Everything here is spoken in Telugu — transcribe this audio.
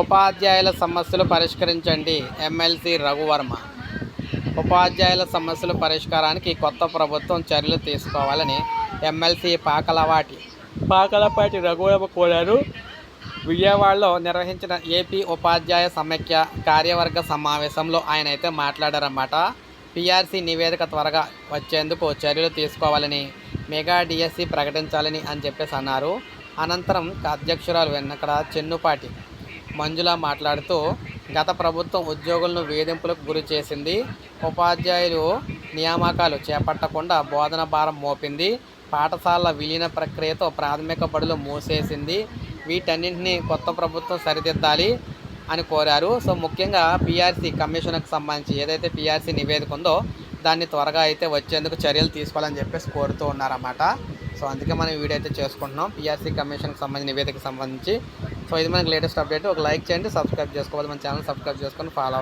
ఉపాధ్యాయుల సమస్యలు పరిష్కరించండి. ఎమ్మెల్సీ రఘువర్మ. ఉపాధ్యాయుల సమస్యల పరిష్కారానికి కొత్త ప్రభుత్వం చర్యలు తీసుకోవాలని ఎమ్మెల్సీ పాకలవాటి. పాకలపాటి రఘువర్మ కోరారు. విజయవాడలో నిర్వహించిన ఏపీ ఉపాధ్యాయ సమైక్య కార్యవర్గ సమావేశంలో ఆయన అయితే మాట్లాడారన్నమాట. పిఆర్సీ నివేదిక త్వరగా వచ్చేందుకు చర్యలు తీసుకోవాలని మెగా డిఎస్సి ప్రకటించాలని అని చెప్పేసి అన్నారు. అనంతరం అధ్యక్షురాలు వెన్నకడ చెన్నుపాటి మంజుల మాట్లాడుతూ గత ప్రభుత్వం ఉద్యోగులను వేధింపులకు గురి చేసింది. ఉపాధ్యాయులు నియామకాలు చేపట్టకుండా బోధన భారం మోపింది. పాఠశాలల విలీన ప్రక్రియతో ప్రాథమిక బడులు మూసేసింది. వీటన్నింటినీ కొత్త ప్రభుత్వం సరిదిద్దాలి అని కోరారు. సో ముఖ్యంగా పీఆర్సీ కమిషన్కు సంబంధించి ఏదైతే పీఆర్సీ నివేదిక ఉందో దాన్ని త్వరగా అయితే వచ్చేందుకు చర్యలు తీసుకోవాలని చెప్పేసి కోరుతూ ఉన్నారన్నమాట. సో అందుకే మనం వీడియో అయితే చేసుకుంటున్నాం. పిఆర్సీ కమిషన్కి సంబంధించి నివేదికకు సంబంధించి. సో ఇది మనకి లేటెస్ట్ అప్డేట్ ఒక లైక్ చేయండి సబ్స్క్రైబ్ చేసుకోవాలి. మన ఛానల్ సబ్స్క్రైబ్ చేసుకొని ఫాలో